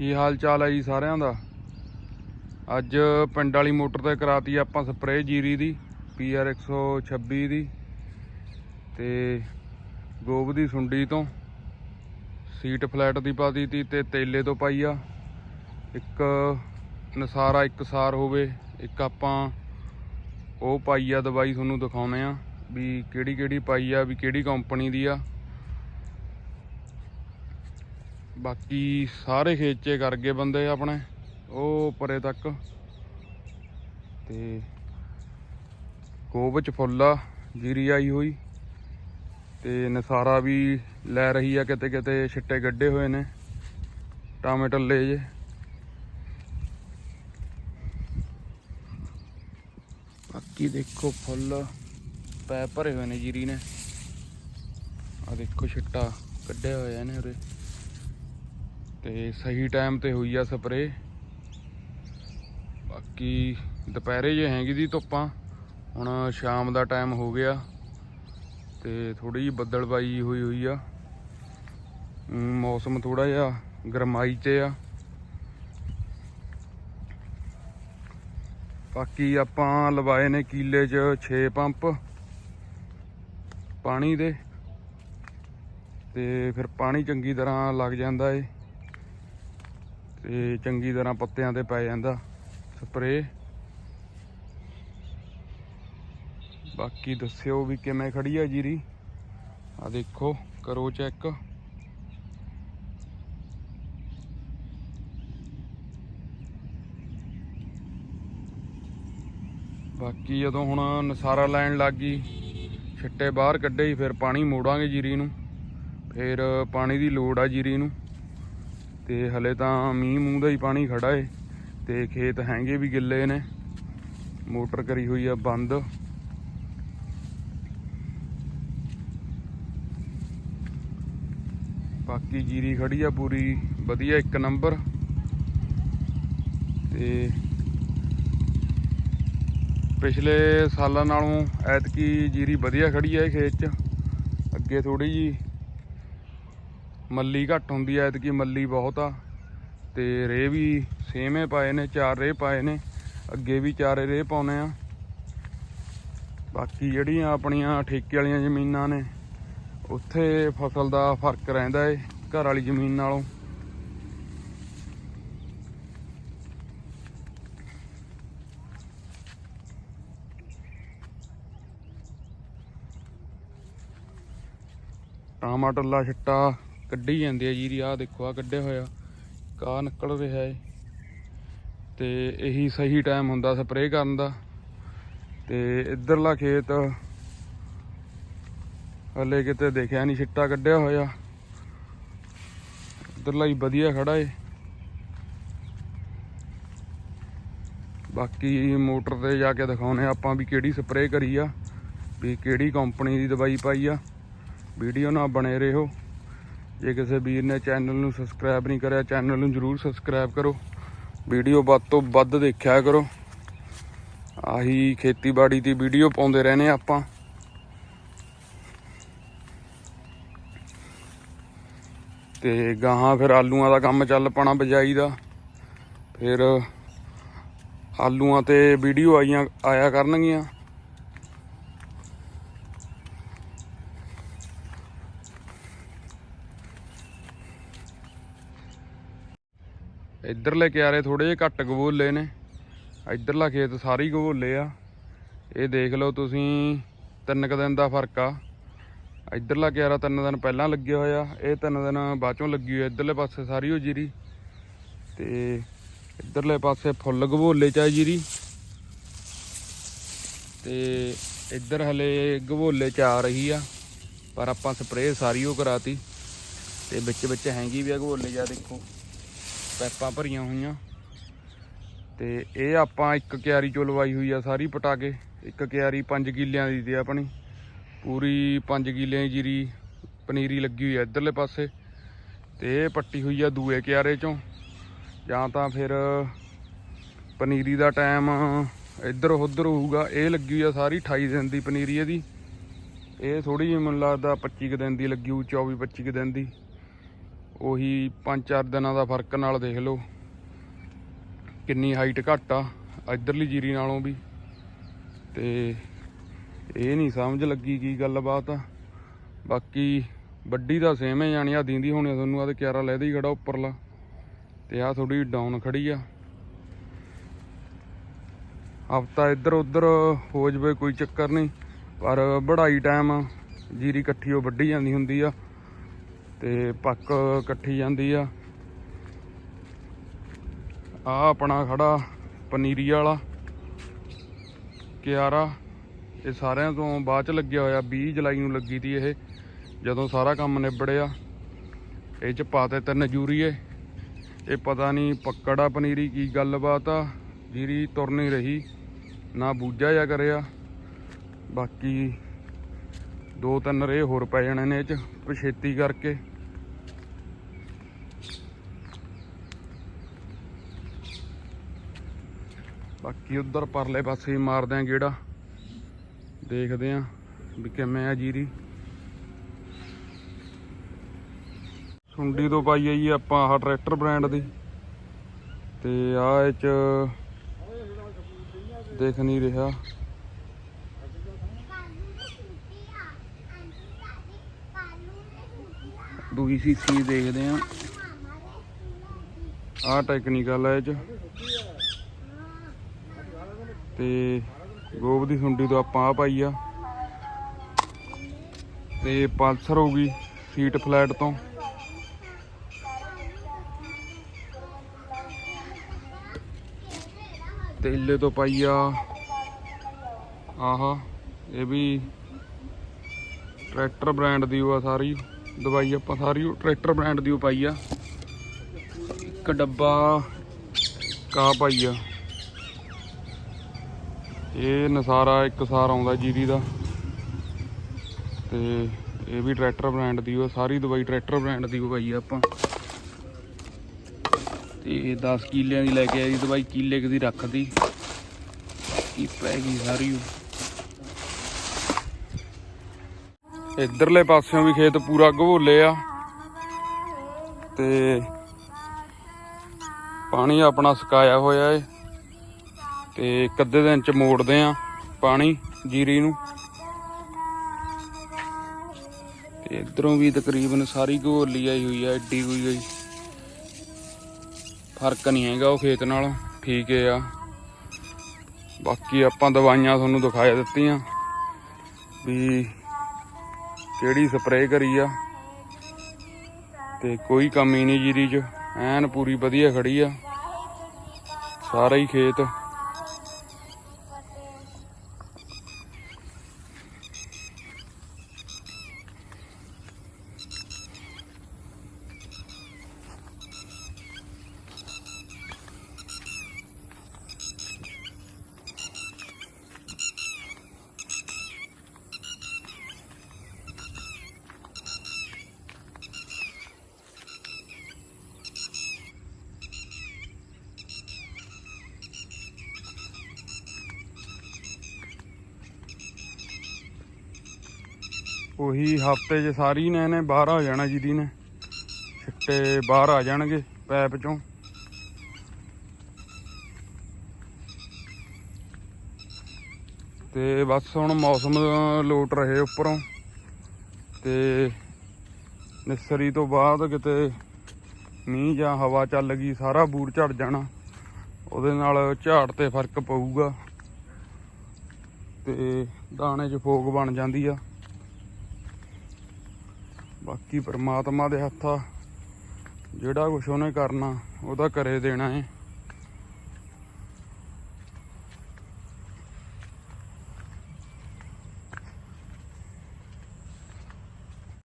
ਕੀ ਹਾਲ ਚਾਲ ਹੈ ਜੀ ਸਾਰਿਆਂ ਦਾ? ਅੱਜ ਪਿੰਡ ਵਾਲੀ ਮੋਟਰ ਤੇ ਕਰਾਤੀ ਆਪਾਂ ਸਪਰੇਅ ਜੀਰੀ ਦੀ, ਪੀਆਰ 126 ਦੀ ਤੇ ਗੋਬ ਦੀ ਸੁੰਡੀ ਤੋਂ ਸੀਟ ਫਲੈਟ ਦੀ ਪਾਤੀ ਤੀ ਤੇ ਤੇਲੇ ਤੋਂ ਪਾਈ ਆ। ਇੱਕ ਨਸਾਰਾ ਇੱਕ ਸਾਰ ਹੋਵੇ, ਇੱਕ ਆਪਾਂ ਉਹ ਪਾਈ ਆ, ਦਵਾਈ ਤੁਹਾਨੂੰ ਦਿਖਾਉਨੇ ਆ ਵੀ ਕਿਹੜੀ ਕਿਹੜੀ ਪਾਈ ਆ, ਵੀ ਕਿਹੜੀ ਕੰਪਨੀ ਦੀ ਆ। ਬਾਕੀ ਸਾਰੇ ਖੇਚੇ ਕਰ ਗਏ ਬੰਦੇ ਆਪਣੇ, ਉਹ ਪਰੇ ਤੱਕ। ਤੇ ਕੋਬ ਚ ਫੁੱਲ ਆ, ਜੀਰੀ ਆਈ ਹੋਈ। ਤੇ ਨਸਾਰਾ ਵੀ ਲੈ ਰਹੀ ਆ ਕਿਤੇ ਕਿਤੇ, ਛਿੱਟੇ ਗੱਡੇ ਹੋਏ ਨੇ। ਟਮਾਟਰ ਲੈ ਜੇ। ਬਾਕੀ ਦੇਖੋ ਫੁੱਲ ਪੈ ਭਰੇ ਹੋਏ ਨੇ ਜੀਰੀ ਨੇ। ਆ ਦੇਖੋ ਛਿੱਟਾ ਕੱਢਿਆ ਹੋਇਆ ਨੇ ਉਰੇ। ਤੇ ਸਹੀ ਟਾਈਮ ਤੇ ਹੋਈ ਆ ਸਪਰੇ ਬਾਕੀ ਦੁਪਹਿਰੇ ਜੇ ਹੈਗੀ ਦੀ ਧੁੱਪਾਂ ਹੁਣ ਸ਼ਾਮ ਦਾ ਟਾਈਮ ਹੋ ਗਿਆ ਤੇ ਥੋੜੀ ਜਿਹੀ ਬੱਦਲਬਾਈ ਹੋਈ ਹੋਈ ਆ। ਮੌਸਮ ਥੋੜਾ ਜਿਹਾ ਗਰਮਾਈ 'ਚ ਆ। ਬਾਕੀ ਆਪਾਂ ਲਵਾਏ ਨੇ ਕੀਲੇ 'ਚ 6 ਪੰਪ ਪਾਣੀ ਦੇ, ਤੇ ਫਿਰ ਪਾਣੀ ਚੰਗੀ ਤਰ੍ਹਾਂ ਲੱਗ ਜਾਂਦਾ ਏ। ਤੇ ਚੰਗੀ ਤਰ੍ਹਾਂ ਪੱਤਿਆਂ ਤੇ ਪੈ ਜਾਂਦਾ ਸਪਰੇ ਬਾਕੀ ਦੱਸਿਓ ਵੀ ਕਿਵੇਂ ਖੜੀ ਆ ਜੀਰੀ। ਆ ਦੇਖੋ, ਕਰੋ ਚੈੱਕ। ਬਾਕੀ ਜਦੋਂ ਹੁਣ ਨਸਾਰਾ ਲੈਣ ਲੱਗ ਗਈ, ਛਿੱਟੇ ਬਾਹਰ ਕੱਢੇ ਹੀ ਫਿਰ ਪਾਣੀ ਮੋੜਾਂਗੇ ਜੀਰੀ ਨੂੰ। ਫਿਰ ਪਾਣੀ ਦੀ ਲੋੜ ਆ ਜੀਰੀ ਨੂੰ। ਤੇ ਹਲੇ ਤਾਂ ਮੀਂਹ ਮੂੰਹ ਦਾ ਹੀ ਪਾਣੀ ਖੜਾ ਏ ਤੇ ਖੇਤ ਹੈਗੇ ਵੀ ਗਿੱਲੇ ਨੇ। ਮੋਟਰ ਕਰੀ ਹੋਈ ਆ ਬੰਦ। ਬਾਕੀ ਜੀਰੀ ਖੜੀ ਆ ਪੂਰੀ, ਵਧੀਆ ਇੱਕ ਨੰਬਰ। ਤੇ ਪਿਛਲੇ ਸਾਲਾਂ ਨਾਲੋਂ ਐਤਕੀ ਜੀਰੀ ਵਧੀਆ ਖੜੀ ਆ ਇਹ ਖੇਤ 'ਚ। ਅੱਗੇ ਥੋੜੀ ਜੀ ਮੱਲੀ ਘੱਟ ਹੁੰਦੀ ਐ ਐਤਕੀ ਮੱਲੀ ਬਹੁਤ ਆ। ਤੇ ਰੇ ਵੀ ਸੇਮੇ ਪਾਏ ਨੇ, ਚਾਰ ਰੇ ਪਾਏ ਨੇ, ਅੱਗੇ ਵੀ ਚਾਰੇ ਰੇ ਪਾਉਨੇ ਆ। ਬਾਕੀ ਜਿਹੜੀਆਂ ਆਪਣੀਆਂ ਠੇਕੇ ਵਾਲੀਆਂ ਜ਼ਮੀਨਾਂ ਨੇ, ਉੱਥੇ ਫਸਲ ਦਾ ਫ਼ਰਕ ਰਹਿੰਦਾ ਏ, ਘਰ ਵਾਲੀ ਜ਼ਮੀਨ ਨਾਲੋਂ। ਟਮਾਟਰ ਲਾ ਛਿੱਟਾ ਕੱਢੀ ਜਾਂਦੇ ਆ ਜੀਰੀ, ਆਹ ਦੇਖੋ ਆ ਕੱਢਿਆ ਹੋਇਆ। ਕਾ ਨਿਕਲ ਰਿਹਾ ਏ। ਤੇ ਇਹੀ ਸਹੀ ਟਾਈਮ ਹੁੰਦਾ ਸਪਰੇਅ ਕਰਨ ਦਾ। ਤੇ ਇਧਰਲਾ ਖੇਤ ਹਲੇ ਕਿਤੇ ਦੇਖਿਆ ਨਹੀਂ ਛਿੱਟਾ ਕੱਢਿਆ ਹੋਇਆ। ਇਧਰਲਾ ਹੀ ਵਧੀਆ ਖੜਾ ਏ। ਬਾਕੀ ਮੋਟਰ ਤੇ ਜਾ ਕੇ ਦਿਖਾਉਨੇ ਆ ਆਪਾਂ ਵੀ ਕਿਹੜੀ ਸਪਰੇਅ ਕਰੀ ਆ, ਵੀ ਕਿਹੜੀ ਕੰਪਨੀ ਦੀ ਦਵਾਈ ਪਾਈ ਆ। ਵੀਡੀਓ ਨਾਲ ਬਣੇ ਰਹੋ। ਜੇ ਕਿਸੇ ਵੀਰ ਨੇ ਚੈਨਲ ਨੂੰ ਸਬਸਕ੍ਰਾਈਬ ਨਹੀਂ ਕਰਿਆ, ਚੈਨਲ ਨੂੰ ਜਰੂਰ ਸਬਸਕ੍ਰਾਈਬ ਕਰੋ। ਵੀਡੀਓ ਵੱਧ ਤੋਂ ਵੱਧ ਦੇਖਿਆ ਕਰੋ। ਆਹੀ ਖੇਤੀਬਾੜੀ ਦੀ ਵੀਡੀਓ ਪਾਉਂਦੇ ਰਹਨੇ ਆਪਾਂ। ਤੇ ਗਾਹਾਂ ਫਿਰ ਆਲੂਆਂ ਦਾ ਕੰਮ ਚੱਲ ਪਣਾ ਬਜਾਈ ਦਾ। ਫਿਰ ਆਲੂਆਂ ਤੇ ਵੀਡੀਓ ਆਈਆਂ, ਆਇਆ ਕਰਨਗੀਆਂ। ਇੱਧਰਲੇ ਕਿਆਰੇ ਥੋੜੇ ਜਿਹੇ ਘੱਟ ਗਵੋਲੇ ਨੇ। ਇੱਧਰਲਾ ਖੇਤ ਸਾਰੀ ਹੀ ਗਵੋਲੇ ਆ। ਇਹ ਦੇਖ ਲਓ ਤੁਸੀਂ, ਤਿੰਨ ਕੁ ਦਿਨ ਦਾ ਫ਼ਰਕ ਆ। ਇੱਧਰਲਾ ਕਿਆਰਾ ਤਿੰਨ ਦਿਨ ਪਹਿਲਾਂ ਲੱਗਿਆ ਹੋਇਆ। ਇਹ ਤਿੰਨ ਦਿਨ ਬਾਅਦ ਚੋਂ ਲੱਗੀ ਹੋਈ ਆ। ਇੱਧਰਲੇ ਪਾਸੇ ਸਾਰੀ ਹੋ ਜੀਰੀ। ਤੇ ਇੱਧਰਲੇ ਪਾਸੇ ਫੁੱਲ ਗਵੋਲੇ ਚ ਆ ਜੀਰੀ। ਤੇ ਇੱਧਰ ਹਲੇ ਗਵੋਲੇ ਚ ਆ ਰਹੀ ਆ। ਪਰ ਆਪਾਂ ਸਪਰੇਅ ਸਾਰੀ ਉਹ ਕਰਾਤੀ। ਤੇ ਵਿੱਚ ਵਿੱਚ ਹੈਂਗੀ ਵੀ ਆ ਗਵੋਲੇ ਜਾ ਦੇਖੋ। ਪੈਪਾਂ ਭਰੀਆਂ ਹੋਈਆਂ। ਤੇ ਇਹ ਆਪਾਂ ਇੱਕ ਕਿਆਰੀ ਚੋਂ ਲਵਾਈ ਹੋਈ ਆ ਸਾਰੀ ਪਟਾ ਕੇ ਇੱਕ ਕਿਆਰੀ 5 ਕਿੱਲਿਆਂ ਦੀ ਤੇ ਆਪਣੀ। ਪੂਰੀ 5 ਕਿੱਲਿਆਂ ਦੀ ਜੀਰੀ ਪਨੀਰੀ ਲੱਗੀ ਹੋਈ ਆ ਇੱਧਰਲੇ ਪਾਸੇ। ਤੇ ਇਹ ਪੱਟੀ ਹੋਈ ਆ ਦੂਏ ਕਿਆਰੇ ਚੋਂ। ਜਾਂ ਤਾਂ ਫਿਰ ਪਨੀਰੀ ਦਾ ਟਾਈਮ ਇੱਧਰ ਉੱਧਰ ਹੋਊਗਾ। ਇਹ ਲੱਗੀ ਹੋਈ ਆ ਸਾਰੀ 28 ਦਿਨ ਦੀ ਪਨੀਰੀ ਇਹਦੀ। ਇਹ ਥੋੜੀ ਜਿਹੀ ਮੈਨੂੰ ਲੱਗਦਾ 25 ਕੁ ਦਿਨ ਦੀ ਲੱਗੀ ਹੋਊ 24 25 ਕੁ ਦਿਨ ਦੀ। ਉਹੀ 5-4 ਦਿਨਾਂ ਦਾ ਫ਼ਰਕ ਨਾਲ ਦੇਖ ਲਓ। ਕਿੰਨੀ ਹਾਈਟ ਘੱਟ ਆ, ਇਧਰਲੀ ਜੀਰੀ ਨਾਲੋਂ ਵੀ। ਤੇ ਇਹ ਨਹੀਂ ਸਮਝ ਲੱਗੀ ਕੀ ਗੱਲਬਾਤ ਆ। ਬਾਕੀ ਵੱਡੀ ਦਾ ਸੇਮ ਹੈ ਜਾਣੀ ਆ ਦਿੰਦੀ ਹੋਣੀ ਤੁਹਾਨੂੰ ਆ ਤੇ ਕਿਆਰਾ ਲੈਦਾ ਹੀ ਖੜਾ ਉੱਪਰਲਾ। ਤੇ ਆ ਥੋੜੀ ਡਾਊਨ ਖੜੀ ਆ। ਹਫਤਾ ਇੱਧਰ ਉੱਧਰ ਹੋ ਜਵੇ ਕੋਈ ਚੱਕਰ ਨਹੀਂ, ਪਰ ਵਢਾਈ ਟਾਈਮ ਜੀਰੀ ਇਕੱਠੀ ਉਹ ਵੱਢੀ ਜਾਂਦੀ ਹੁੰਦੀ ਆ। ਤੇ ਪੱਕ ਇਕੱਠੀ ਜਾਂਦੀ ਆ। ਆ ਆਪਣਾ ਖੜਾ ਪਨੀਰੀ ਵਾਲਾ, ਕਿਆਰਾ। ਇਹ ਸਾਰਿਆਂ ਤੋਂ ਬਾਅਦ ਚ ਲੱਗਿਆ ਹੋਇਆ 20 ਜੁਲਾਈ ਨੂੰ ਲੱਗੀ ਤੀ ਇਹ, ਜਦੋਂ ਸਾਰਾ ਕੰਮ ਨਿਬੜਿਆ। ਇਹ ਚ ਪਾਤੇ ਤਿੰਨ ਜੂਰੀਏ। ਇਹ ਪਤਾ ਨਹੀਂ ਪੱਕੜਾ ਪਨੀਰੀ ਕੀ ਗੱਲਬਾਤ ਆ, ਜੀਰੀ ਤੁਰ ਨਹੀਂ ਰਹੀ, ਨਾ ਬੂਝਾ ਜਾ ਕਰਿਆ। ਬਾਕੀ ਦੋ ਤਿੰਨ ਰੇ ਹੋਰ ਪੈ ਜਾਣੇ ਨੇ ਇਹ ਚ, ਪਛੇਤੀ ਕਰਕੇ। ਬਾਕੀ ਉਧਰ ਪਰਲੇ ਪਾਸੇ ਹੀ ਮਾਰਦੇ ਆ ਗੇੜਾ। ਦੇਖਦੇ ਆ ਵੀ ਕਿਵੇਂ ਆ ਜੀਰੀ। ਸੁੰਡੀ ਤੋਂ ਪਾਈ ਆ ਜੀ ਆਪਾਂ ਆਹ ਟਰੈਕਟਰ ਬ੍ਰਾਂਡ ਦੀ। ਤੇ ਆ ਇਹ ਚ ਦੇਖ ਨਹੀਂ ਰਿਹਾ। ਦੂਜੀ ਸੀਸੀ ਦੇਖਦੇ ਆ। ਆਹ ਟੈਕਨੀਕਲ ਹੈ ਇਹ ਚ। ਤੇ ਗੋਬ ਦੀ ਸੁੰਡੀ ਤੋਂ ਆਪਾਂ ਆ ਪਾਈ ਆ। ਤੇ ਪਲਸਰ ਹੋ ਗਈ ਸੀਟ ਫਲੈਟ ਤੋਂ। ਤੇਲੇ ਤੋਂ ਪਾਈ ਆ। ਆਹਾ, ਇਹ ਵੀ ਟਰੈਕਟਰ ਬ੍ਰਾਂਡ ਦੀ ਉਹ ਆ ਸਾਰੀ। ਦਵਾਈ ਆਪਾਂ ਸਾਰੀ ਉਹ ਟਰੈਕਟਰ ਬ੍ਰਾਂਡ ਦੀ ਉਹ ਪਾਈ ਆ। ਇੱਕ ਡੱਬਾ ਕਾ ਪਾਈ ਆ। ਇਹ ਨਸਾਰਾ ਇੱਕ ਸਾਰ ਆਉਂਦਾ ਜੀਰੀ ਦਾ। ਤੇ ਇਹ ਵੀ ਟਰੈਕਟਰ ਬ੍ਰਾਂਡ ਦੀ, ਉਹ ਸਾਰੀ ਦਵਾਈ ਟਰੈਕਟਰ ਬ੍ਰਾਂਡ ਦੀ ਉਹ ਪਾਈ ਆ ਆਪਾਂ। ਤੇ 10 ਕਿੱਲਿਆਂ ਦੀ ਲੈ ਕੇ ਆਈ ਦਵਾਈ ਕਿੱਲੇ ਦੀ ਰੱਖਦੀ। ਕੀ ਪੈ ਗਈ ਸਾਰੀ ਉਹ। ਇਧਰਲੇ ਪਾਸਿਓਂ ਵੀ ਖੇਤ ਪੂਰਾ ਘਵੋਲੇ ਆ। ਤੇ ਪਾਣੀ ਆਪਣਾ ਸੁਕਾਇਆ ਹੋਇਆ ਏ। ਤੇ ਇੱਕ ਅੱਧੇ ਦਿਨ ਚ ਮੋੜਦੇ ਆ ਪਾਣੀ ਜੀਰੀ ਨੂੰ। ਤੇ ਇਧਰੋਂ ਵੀ ਤਕਰੀਬਨ ਸਾਰੀ ਘੋਲੀ ਆਈ ਹੋਈ ਆ ਐਡੀ ਹੋਈ ਗਈ ਫ਼ਰਕ ਨਹੀਂ ਹੈਗਾ ਉਹ ਖੇਤ ਨਾਲ, ਠੀਕ ਏ ਆ। ਬਾਕੀ ਆਪਾਂ ਦਵਾਈਆਂ ਤੁਹਾਨੂੰ ਦਿਖਾਇਆ ਦਿੱਤੀਆਂ ਵੀ ਕਿਹੜੀ ਸਪਰੇਅ ਕਰੀ ਆ। ਤੇ ਕੋਈ ਕਮੀ ਨਹੀਂ ਜੀਰੀ 'ਚ, ਐਨ ਪੂਰੀ ਵਧੀਆ ਖੜੀ ਆ। ਸਾਰਾ ਹੀ ਖੇਤ ਉਹੀ ਹਫ਼ਤੇ 'ਚ ਸਾਰੀ ਨੇ, ਇਹਨੇ ਬਾਹਰ ਆ ਜਾਣਾ ਜਿਹਦੀ ਨੇ। ਛਿੱਟੇ ਬਾਹਰ ਆ ਜਾਣਗੇ ਪੈਪ 'ਚੋਂ। ਤੇ ਬਸ ਹੁਣ ਮੌਸਮ ਲੋਟ ਰਹੇ ਉੱਪਰੋਂ। ਤੇ ਨਿਸਰੀ ਤੋਂ ਬਾਅਦ ਕਿਤੇ ਮੀਂਹ ਜਾਂ ਹਵਾ ਚੱਲ ਗਈ, ਸਾਰਾ ਬੂਰ ਝੜ ਜਾਣਾ। ਉਹਦੇ ਨਾਲ ਝਾੜ ਤੇ ਫ਼ਰਕ ਪਊਗਾ। ਤੇ ਦਾਣੇ 'ਚ ਫੋਕ ਬਣ ਜਾਂਦੀ ਆ। ਬਾਕੀ ਪਰਮਾਤਮਾ ਦੇ ਹੱਥ ਜਿਹੜਾ ਕੁਝ ਉਹਨੇ ਕਰਨਾ ਉਹਦਾ ਕਰੇ ਦੇਣਾ ਹੈ